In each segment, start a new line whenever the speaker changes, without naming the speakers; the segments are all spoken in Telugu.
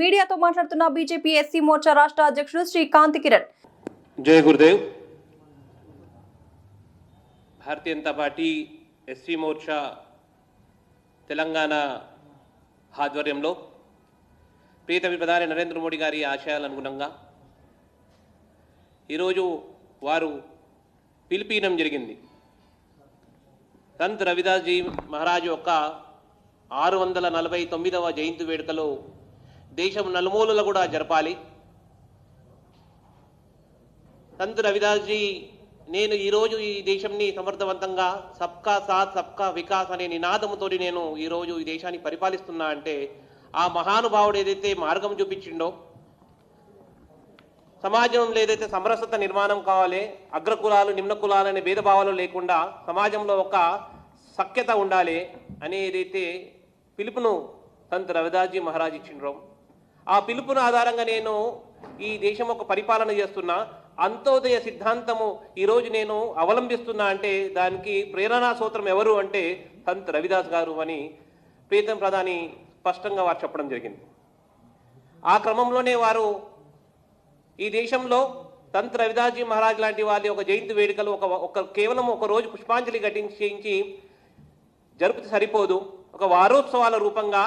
మీడియాతో మాట్లాడుతున్న బీజేపీ ఎస్సీ మోర్చా రాష్ట్ర అధ్యక్షుడు శ్రీ కాంతి కిరణ్.
జయ గురుదేవ్. భారతీయ జనతా పార్టీ ఎస్సీ మోర్చా తెలంగాణ ఆధ్వర్యంలో ప్రీతమి ప్రధాని నరేంద్ర మోడీ గారి ఆశయాలనుగుణంగా ఈరోజు వారు పిలిపీయడం జరిగింది. సంత్ రవిదాస్ జీ మహారాజ్ యొక్క ఆరు వందల నలభై తొమ్మిదవ జయంతి వేడుకలో దేశం నలుమూలలు కూడా జరపాలి. సంత్ రవిదాస్ జీ నేను ఈరోజు ఈ దేశంని సమర్థవంతంగా సబ్కా సాత్ సబ్కా వికాస్ అనే నినాదముతో నేను ఈరోజు ఈ దేశాన్ని పరిపాలిస్తున్నా అంటే ఆ మహానుభావుడు ఏదైతే మార్గం చూపించిండో సమాజంలో ఏదైతే సమరసత నిర్మాణం కావాలి అగ్రకులాలు నిమ్న కులాలు అనే భేదభావాలు లేకుండా సమాజంలో ఒక సఖ్యత ఉండాలి అనే ఏదైతే పిలుపును సంత్ రవిదాస్జీ మహారాజ్ ఇచ్చిండ్రో ఆ పిలుపును ఆధారంగా నేను ఈ దేశం ఒక పరిపాలన చేస్తున్నా. అంత్యోదయ సిద్ధాంతము ఈరోజు నేను అవలంబిస్తున్నా అంటే దానికి ప్రేరణా సూత్రం ఎవరు అంటే సంత్ రవిదాస్ గారు అని ప్రీతం ప్రధాని స్పష్టంగా వారు చెప్పడం జరిగింది. ఆ క్రమంలోనే వారు ఈ దేశంలో తంత్ర రవిదాస్జీ మహారాజ్ లాంటి వారి ఒక జయంతి వేడుకలు ఒక ఒక కేవలం ఒక రోజు పుష్పాంజలి ఘటించి జరుపుతే సరిపోదు. ఒక వారోత్సవాల రూపంగా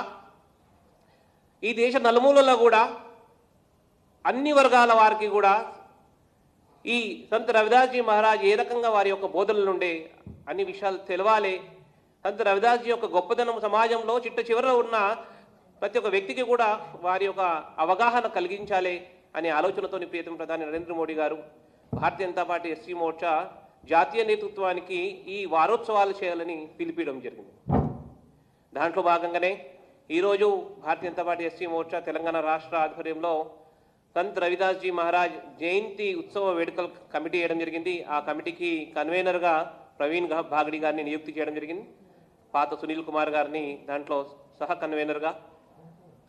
ఈ దేశ నలుమూలలో కూడా అన్ని వర్గాల వారికి కూడా ఈ సంత రవిదాస్జీ మహారాజ్ ఏ రకంగా వారి యొక్క బోధనల నుండి అన్ని విషయాలు తెలవాలి. సంత రవిదాస్జీ యొక్క గొప్పదనం సమాజంలో చిట్ట చివరలో ఉన్న ప్రతి ఒక్క వ్యక్తికి కూడా వారి యొక్క అవగాహన కలిగించాలి అనే ఆలోచనతోని ప్రియతం ప్రధాని నరేంద్ర మోడీ గారు భారతీయ జనతా పార్టీ ఎస్సీ మోర్చా జాతీయ నేతృత్వానికి ఈ వారోత్సవాలు చేయాలని పిలిపించడం జరిగింది. దాంట్లో భాగంగానే ఈరోజు భారతీయ జనతా పార్టీ ఎస్సీ మోర్చా తెలంగాణ రాష్ట్ర ఆధ్వర్యంలో సంత్ రవిదాస్ జీ మహారాజ్ జయంతి ఉత్సవ వేడుకల కమిటీ వేయడం జరిగింది. ఆ కమిటీకి కన్వీనర్గా ప్రవీణ్ భాగడి గారిని నియుక్తి చేయడం జరిగింది. పాత సునీల్ కుమార్ గారిని దాంట్లో సహ కన్వీనర్గా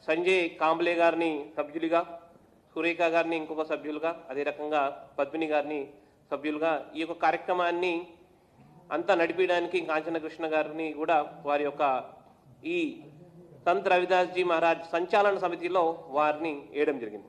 సంజయ్ కాంబ్లే గారిని సభ్యులుగా సురేఖ గారిని ఇంకొక సభ్యులుగా అదే రకంగా పద్మిని గారిని సభ్యులుగా ఈ యొక్క కార్యక్రమాన్ని అంతా నడిపించడానికి కాంచన కృష్ణ గారిని కూడా వారి యొక్క ఈ సంత్ రవిదాస్ జీ మహారాజ్ సంచాలన సమితిలో వారిని వేయడం జరిగింది.